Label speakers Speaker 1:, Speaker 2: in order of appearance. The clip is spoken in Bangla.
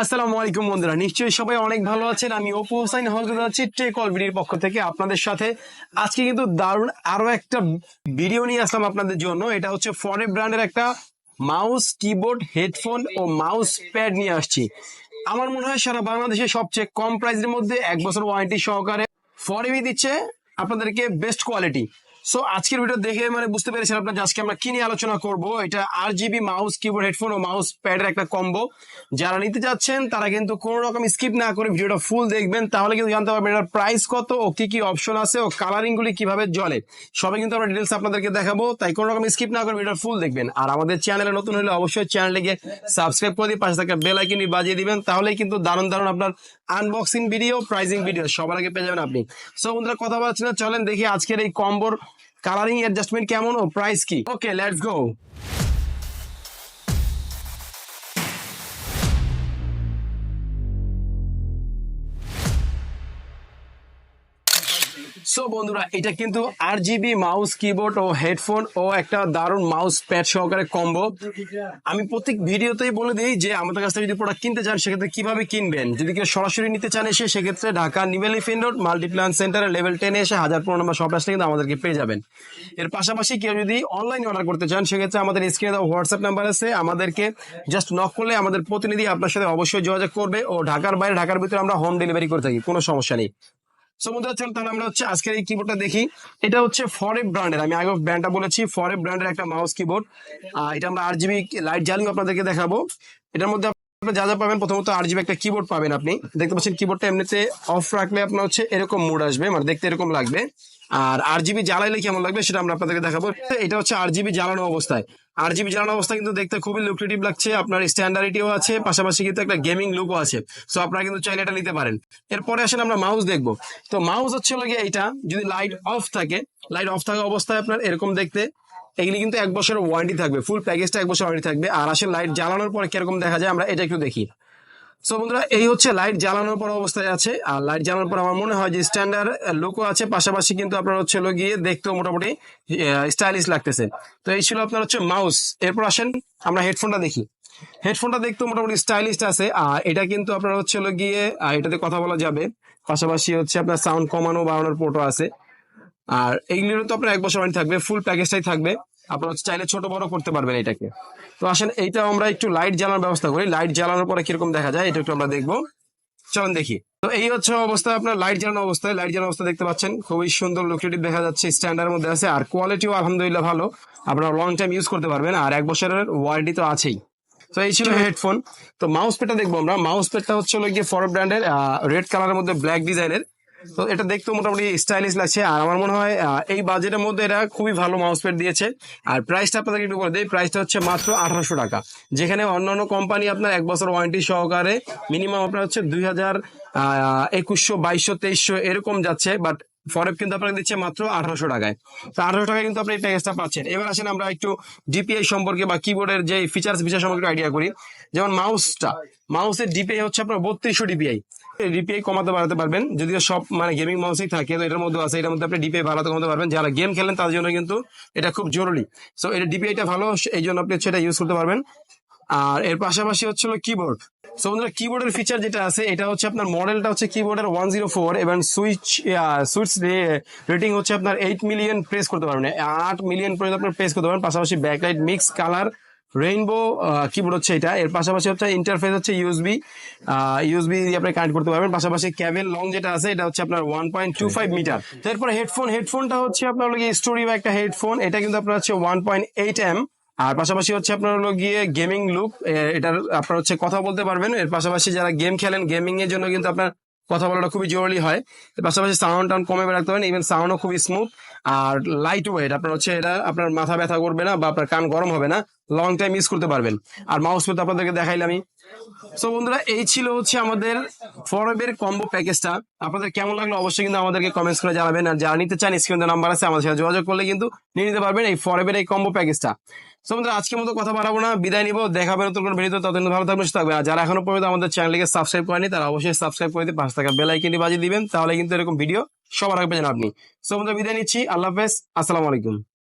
Speaker 1: আসসালামু আলাইকুম বন্ধুরা, নিশ্চয়ই সবাই অনেক ভালো আছেন। আমি অপু হোসাইন হজরত আছি টেক অল ভিডিওর পক্ষ থেকে আপনাদের সাথে। আজকে কিন্তু দারুণ আরও একটা ভিডিও নিয়ে আসলাম আপনাদের জন্য। এটা হচ্ছে ফরে ব্র্যান্ডের একটা মাউস কিবোর্ড হেডফোন ও মাউস প্যাড নিয়ে আসছি। আমার মনে হয় সারা বাংলাদেশে সবচেয়ে কম প্রাইসের মধ্যে এক বছর ওয়ারেন্টি সহকারে ফরেবি দিচ্ছে আপনাদেরকে বেস্ট কোয়ালিটি সো আজকের ভিডিও দেখে মানে বুঝতে পেরেছেন আপনার আজকে আমরা কি নিয়ে আলোচনা করব? এটা R GB mouse keyboard headphone ও মাউস প্যাডের একটা কম্বো যারা নিতে যাচ্ছেন, তারা কিন্তু কোনো রকম স্কিপ না করে ভিডিওটা ফুল দেখবেন। তাহলে কিন্তু জানতে পারবেন এটার প্রাইস কত ও কি কি অপশন আছে ও কালারিং গুলি কীভাবে জ্বলে। সবই কিন্তু আমরা ডিটেলস আপনাদেরকে দেখাবো, তাই কোনো রকম স্কিপ না করে ভিডিওটা ফুল দেখবেন। আর আমাদের চ্যানেলে নতুন হলে অবশ্যই চ্যানেলটিকে সাবস্ক্রাইব করে দিয়ে পাশে থাকা বেল আইকনটি বাজিয়ে দিবেন। তাহলেই কিন্তু দারুণ দারুণ আপনার আনবক্সিং ভিডিও প্রাইজিং ভিডিও সবার আগে পেয়ে যাবেন আপনি। সো বন্ধুরা, কথা বলছি না। চলেন দেখি আজকের এই কম্বোর কালারিং অ্যাডজাস্টমেন্ট কেমন ও? প্রাইস কি? ওকে লেটস গো সো বন্ধুরা, এটা কিন্তু আর জিবি মাউস কিবোর্ড ও হেডফোন ও একটা দারুণ মাউস প্যাড সহকারে কম্বো আমি প্রত্যেক ভিডিওতেই বলে দিই যে, আমাদের কাছ থেকে যদি প্রোডাক্ট কিনতে চান, সেক্ষেত্রে কীভাবে কিনবেন? যদি কেউ সরাসরি নিতে চান এসে, সেক্ষেত্রে ঢাকা নিবেলি ফিন রোড মাল্টিপ্লান সেন্টারে লেভেল টেনে এসে হাজার পনেরো নম্বর শপ কিন্তু আমাদেরকে পেয়ে যাবেন। এর পাশাপাশি কেউ যদি অনলাইনে অর্ডার করতে চান, সেক্ষেত্রে আমাদের স্ক্রিনে দেওয়া হোয়াটসঅ্যাপ নাম্বার আছে। আমাদেরকে জাস্ট নক করলে আমাদের প্রতিনিধি আপনার সাথে অবশ্যই যোগাযোগ করবে ও ঢাকার বাইরে, ঢাকার ভিতরে আমরা হোম ডেলিভারি করে থাকি, কোনো সমস্যা নেই। সো বন্ধুরা তাহলে আমরা হচ্ছে আজকের এই কিবোর্ডটা দেখি। এটা হচ্ছে ফরে ব্র্যান্ডের আমি আগে ব্র্যান্ডটা বলেছি ফরে ব্র্যান্ডের একটা মাউস কিবোর্ড এটা আমরা আর জিবি লাইট জ্বালিয়ে আপনাদেরকে দেখাবো। এটার মধ্যে আপনারা যা যা পাবেন, প্রথমত আর জিবি একটা কিবোর্ড পাবেন আপনি। দেখতে পাচ্ছেন কিবোর্ডটা এমনিতে অফ রাখলে আপনার হচ্ছে এরকম মুড আসবে মানে দেখতে এরকম লাগবে। আর আর জিবি জ্বালাইলে কেমন লাগবে সেটা আমরা আপনাদেরকে দেখাবো। এটা হচ্ছে আর জিবি জ্বালানো অবস্থায়। আর জিবি জ্বালানো অবস্থা কিন্তু দেখতে খুবই লুক্রেটিভ লাগছে, আপনার স্ট্যান্ডার্ডিটিও আছে, পাশাপাশি কিন্তু একটা গেমিং লুকও আছে। সো আপনারা কিন্তু চাইলে এটা নিতে পারেন। এরপরে আসেন আমরা মাউস দেখব। তো মাউস হচ্ছে গিয়ে এইটা, যদি লাইট অফ থাকে লাইট অফ থাকা অবস্থায় আপনার এরকম দেখতে, এগুলি কিন্তু এক বছরের ওয়ারেন্টি থাকবে ফুল প্যাকেজটা এক বছর ওয়ারেন্টি থাকবে। আর আসলে লাইট জ্বালানোর পরে কীরকম দেখা যায়, আমরা এটা একটু দেখি। সো বন্ধুরা, এই হচ্ছে লাইট জ্বালানোর পর অবস্থায় আছে। আর লাইট জ্বালানোর পর আমার মনে হয় যে স্ট্যান্ডার্ড লোকও আছে। পাশাপাশি কিন্তু আপনার হচ্ছে হলো গিয়ে দেখতেও মোটামুটি স্টাইলিশ লাগতেছে। তো এই ছিল আপনার হচ্ছে মাউস এরপর আসেন আমরা হেডফোনটা দেখি। হেডফোনটা দেখতেও মোটামুটি স্টাইলিশ আছে। আর এটা কিন্তু আপনার হচ্ছে হলো গিয়ে এটাতে কথা বলা যাবে। পাশাপাশি হচ্ছে আপনার সাউন্ড কমানো, বাড়ানোর পোর্টও আছে। আর এইগুলিরও তো আপনার এক বছর থাকবে ফুল প্যাকেজটাই থাকবে। আপনার হচ্ছে চাইলে ছোট বড় করতে পারবেন এটাকে। তো আসেন এইটা আমরা একটু লাইট জ্বালানোর ব্যবস্থা করি। লাইট জ্বালানোর পরে কীরকম দেখা যায় এটা একটু আমরা দেখব। চলুন দেখি। তো এই হচ্ছে অবস্থা আপনার লাইট জ্বালানো অবস্থায়। লাইট জ্বালানো অবস্থা দেখতে পাচ্ছেন খুবই সুন্দর লোকেটিভ দেখা যাচ্ছে স্ট্যান্ডার্ড মধ্যে আছে আর কোয়ালিটিও আলহামদুলিল্লাহ ভালো। আপনারা লং টাইম ইউজ করতে পারবেন আর এক বছরের ওয়ারেন্টি তো আছেই। তো এই ছিল হেডফোন তো মাউস প্যাডটা দেখব আমরা। মাউস প্যাডটা হচ্ছে হলো গিয়ে ফর ব্র্যান্ডের রেড কালারের মধ্যে ব্ল্যাক ডিজাইনের তো এটা দেখতেও মোটামুটি স্টাইলিশ লাগছে। আর আমার মনে হয় এই বাজেটের মধ্যে এটা খুবই ভালো মাউস প্যাড দিয়েছে। আর প্রাইসটা আপনাদেরকে একটু বলে দিই প্রাইসটা হচ্ছে মাত্র আঠারোশো টাকা। যেখানে অন্যান্য কোম্পানি আপনার এক বছর ওয়ারেন্টি সহকারে মিনিমাম আপনার হচ্ছে দুই হাজার একুশশো, বাইশশো, তেইশশো এরকম যাচ্ছে। বাট ফরেব কিন্তু আপনাকে দিচ্ছে মাত্র আঠারোশো টাকায়। তো আঠারোশো টাকায় কিন্তু আপনি এই প্যাকেজটা পাচ্ছেন। এবার আসেন আমরা একটু ডিপিআই সম্পর্কে বা কিবোর্ডের যে ফিচার্স ফিচার সম্পর্কে আইডিয়া করি। যেমন মাউসটা মাউসের ডিপিআই হচ্ছে আপনার বত্রিশশো ডিপিআই ডিপিআই কমাতে বাড়াতে পারবেন। যদিও সব মানে গেমিং মাউসই থাকে, তো এটার মধ্যে আছে, এটার মধ্যে আপনি ডিপিআই বাড়াতে কমাতে পারবেন। যারা গেম খেলেন, তাদের জন্য কিন্তু এটা খুব জরুরি। সো এটা ডিপিআইটা ভালো এই জন্য আপনি সেটা ইউজ করতে পারবেন। আর এর পাশাপাশি হচ্ছিল কিবোর্ড সো বন্ধুরা কিবোর্ডের ফিচার যেটা আছে, এটা হচ্ছে আপনার মডেলটা হচ্ছে কিবোর্ডের ওয়ান জিরো ফোর এবং সুইচ সুইচ রেটিং হচ্ছে আপনার এইট মিলিয়ন প্রেস করতে পারবেন। আট মিলিয়ন পর্যন্ত আপনার প্রেস করতে পারবেন। পাশাপাশি backlight mix colour rainbow keyboard হচ্ছে এটা। এর পাশাপাশি হচ্ছে ইন্টারফেস হচ্ছে ইউএসবি ইউএসবি দিয়ে আপনি কানেক্ট করতে পারবেন। পাশাপাশি ক্যাবেল লং যেটা আছে, এটা হচ্ছে আপনার one point two five metre তারপরে হেডফোন হেডফোনটা হচ্ছে আপনার স্টোরি বা একটা হেডফোন এটা কিন্তু আপনার হচ্ছে one point eight M R পাশাপাশি হচ্ছে আপনার হলো গিয়ে গেমিং লুক এটার আপনার হচ্ছে কথা বলতে পারবেন। এর পাশাপাশি যারা গেম খেলেন গেমিং এর জন্য কিন্তু আপনার কথা বলাটা খুবই জরুরি হয়। এর পাশাপাশি সাউন্ড টাউন কমে রাখতে পারেন ইভেন সাউন্ডও খুবই স্মুথ আর লাইট ওয়েট আপনার হচ্ছে এটা আপনার মাথা ব্যথা করবে না বা আপনার কান গরম হবে না। লং টাইম ইউজ করতে পারবেন। আর মাউস তো আপনাদেরকে দেখাইলামই সো বন্ধুরা, এই ছিল হচ্ছে আমাদের ফরবের কম্বো প্যাকেজটা আপনাদের কেমন লাগল অবশ্যই কিন্তু আমাদেরকে কমেন্টস করে জানাবেন। আর যারা নিতে চান স্ক্রিনে নাম্বার আছে, আমাদের সাথে যোগাযোগ করলে কিন্তু নিয়ে নিতে পারবেন এই ফরবের এই কম্বো প্যাকেজটা সো বন্ধুরা, আজকের মতো কথা বাড়াবো না। বিদায় নিবো। দেখাবে নতুন কোনো ভিডিও ততদিন ভালো থাকবেন, সুস্থ আর যারা এখনও পর্যন্ত আমাদের চ্যানেলকে সাবস্ক্রাইব করেনি তারা অবশ্যই সাবস্ক্রাইব করে দিয়ে পাশে থাকা বেল আইকনটি বাজিয়ে দিবেন। তাহলে কিন্তু এরকম ভিডিও সবার আগে পেয়ে যান আপনি। সো বন্ধুরা, বিদায় নিচ্ছি। আল্লাহ হাফেজ। আসসালামু আলাইকুম।